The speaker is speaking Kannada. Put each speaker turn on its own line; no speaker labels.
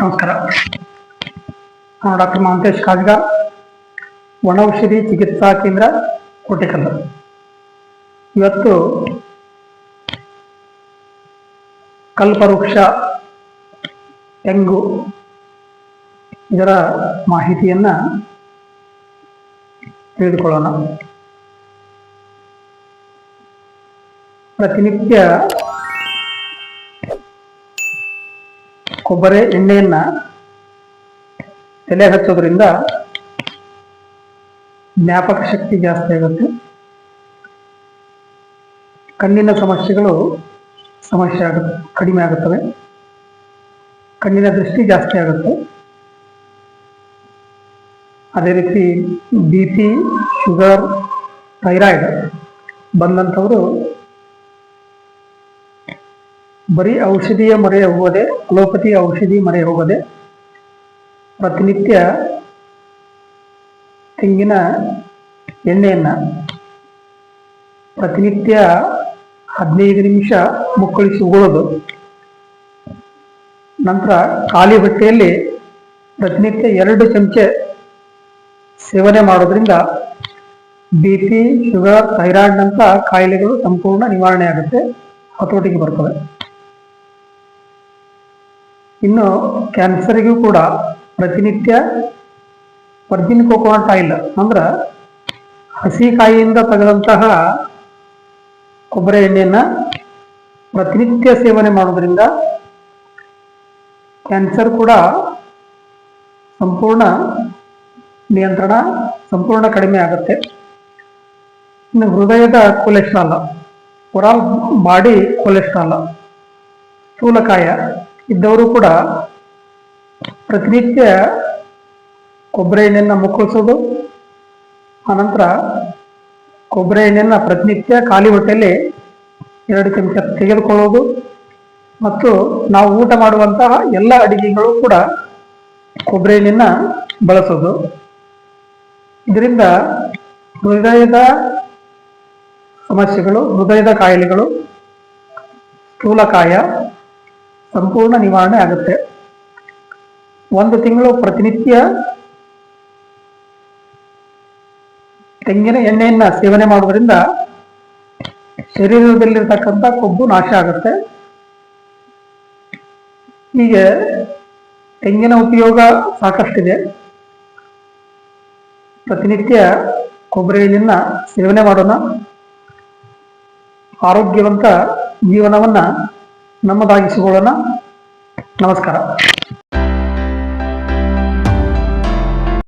ನಮಸ್ಕಾರ. ನಾನು ಡಾಕ್ಟರ್ ಮಹಂತೇಶ್ ಕಾಜ್ಗಾರ್ ಒಣೌಷಧಿ ಚಿಕಿತ್ಸಾ ಕೇಂದ್ರ ಕೋಟೆಕಲ್ಲು ಇವತ್ತು ಕಲ್ಪವೃಕ್ಷ ತೆಂಗು ಇದರ ಮಾಹಿತಿಯನ್ನ ತಿಳಿದುಕೊಳ್ಳೋಣ. ಪ್ರತಿನಿತ್ಯ ಕೊಬ್ಬರಿ ಎಣ್ಣೆಯನ್ನ ತಲೆ ಹಚ್ಚೋದ್ರಿಂದ ಜ್ಞಾಪಕ ಶಕ್ತಿ ಜಾಸ್ತಿ ಆಗುತ್ತೆ. ಕಣ್ಣಿನ ಸಮಸ್ಯೆಗಳು ಸಮಸ್ಯೆ ಆಗುತ್ತೆ, ಕಡಿಮೆ ಆಗುತ್ತವೆ. ಕಣ್ಣಿನ ದೃಷ್ಟಿ ಜಾಸ್ತಿ ಆಗುತ್ತೆ. ಅದೇ ರೀತಿ ಬಿ ಪಿ, ಶುಗರ್, ಥೈರಾಯ್ಡ್ ಬಂದಂಥವರು ಬರೀ ಔಷಧಿಯ ಮೊರೆ ಹೋಗೋದೆ ಅಲೋಪತಿ ಔಷಧಿ ಮೊರೆ ಹೋಗೋದೆ, ಪ್ರತಿನಿತ್ಯ ತೆಂಗಿನ ಎಣ್ಣೆಯನ್ನು ಪ್ರತಿನಿತ್ಯ ಹದಿನೈದು ನಿಮಿಷ ಮುಕ್ಕಳಿಸಿ ಉಗುಳೋದು. ನಂತರ ಖಾಲಿ ಬಟ್ಟೆಯಲ್ಲಿ ಪ್ರತಿನಿತ್ಯ ಎರಡು ಚಮಚೆ ಸೇವನೆ ಮಾಡೋದ್ರಿಂದ ಬಿ ಪಿ, ಶುಗರ್ ಥೈರಾಯ್ಡ್ನಂಥ ಕಾಯಿಲೆಗಳು ಸಂಪೂರ್ಣ ನಿವಾರಣೆ ಆಗುತ್ತೆ, ಹತೋಟಿಗೆ ಬರ್ತವೆ. ಇನ್ನು ಕ್ಯಾನ್ಸರಿಗೂ ಕೂಡ ಪ್ರತಿನಿತ್ಯ ವರ್ಜಿನ್ ಕೋಕೋನಟ್ ಆಯಿಲ್ ಅಂದ್ರೆ ಹಸಿ ಕಾಯಿಯಿಂದ ತೆಗೆದಂತಹ ಕೊಬ್ಬರಿ ಎಣ್ಣೆಯನ್ನು ಪ್ರತಿನಿತ್ಯ ಸೇವನೆ ಮಾಡೋದ್ರಿಂದ ಕ್ಯಾನ್ಸರ್ ಕೂಡ ಸಂಪೂರ್ಣ ನಿಯಂತ್ರಣ ಸಂಪೂರ್ಣ ಕಡಿಮೆ ಆಗುತ್ತೆ. ಇನ್ನು ಹೃದಯದ ಕೊಲೆಸ್ಟ್ರಾಲ್ ಒರಾಲ್ ಬಾಡಿ ಕೊಲೆಸ್ಟ್ರಾಲ್ ಸ್ಥೂಲಕಾಯ ಇದ್ದವರು ಕೂಡ ಪ್ರತಿನಿತ್ಯ ಕೊಬ್ಬರಿ ಎಣ್ಣೆಯನ್ನು ಮುಕ್ಕಳಿಸೋದು, ಆನಂತರ ಕೊಬ್ಬರಿ ಎಣ್ಣೆಯನ್ನು ಪ್ರತಿನಿತ್ಯ ಖಾಲಿ ಹೊಟ್ಟೆಯಲ್ಲಿ ಎರಡು ಚಮಚ ತೆಗೆದುಕೊಳ್ಳೋದು ಮತ್ತು ನಾವು ಊಟ ಮಾಡುವಂತಹ ಎಲ್ಲ ಅಡಿಗೆಗಳು ಕೂಡ ಕೊಬ್ಬರಿ ಎಣ್ಣೆಯನ್ನು ಬಳಸೋದು. ಇದರಿಂದ ಹೃದಯದ ಸಮಸ್ಯೆಗಳು, ಹೃದಯದ ಕಾಯಿಲೆಗಳು, ಸ್ಥೂಲಕಾಯ ಸಂಪೂರ್ಣ ನಿವಾರಣೆ ಆಗುತ್ತೆ. ಒಂದು ತಿಂಗಳು ಪ್ರತಿನಿತ್ಯ ತೆಂಗಿನ ಎಣ್ಣೆಯನ್ನ ಸೇವನೆ ಮಾಡುವುದರಿಂದ ಶರೀರದಲ್ಲಿರ್ತಕ್ಕಂಥ ಕೊಬ್ಬು ನಾಶ ಆಗುತ್ತೆ. ಹೀಗೆ ತೆಂಗಿನ ಉಪಯೋಗ ಸಾಕಷ್ಟಿದೆ. ಪ್ರತಿನಿತ್ಯ ಕೊಬ್ಬರಿ ಎಣ್ಣೆಯನ್ನ ಸೇವನೆ ಮಾಡೋಣ. ಆರೋಗ್ಯವಂತ ಜೀವನವನ್ನ ನಮ್ಮದಾಗಿಸಿಕೊಳ್ಳೋಣ. ನಮಸ್ಕಾರ.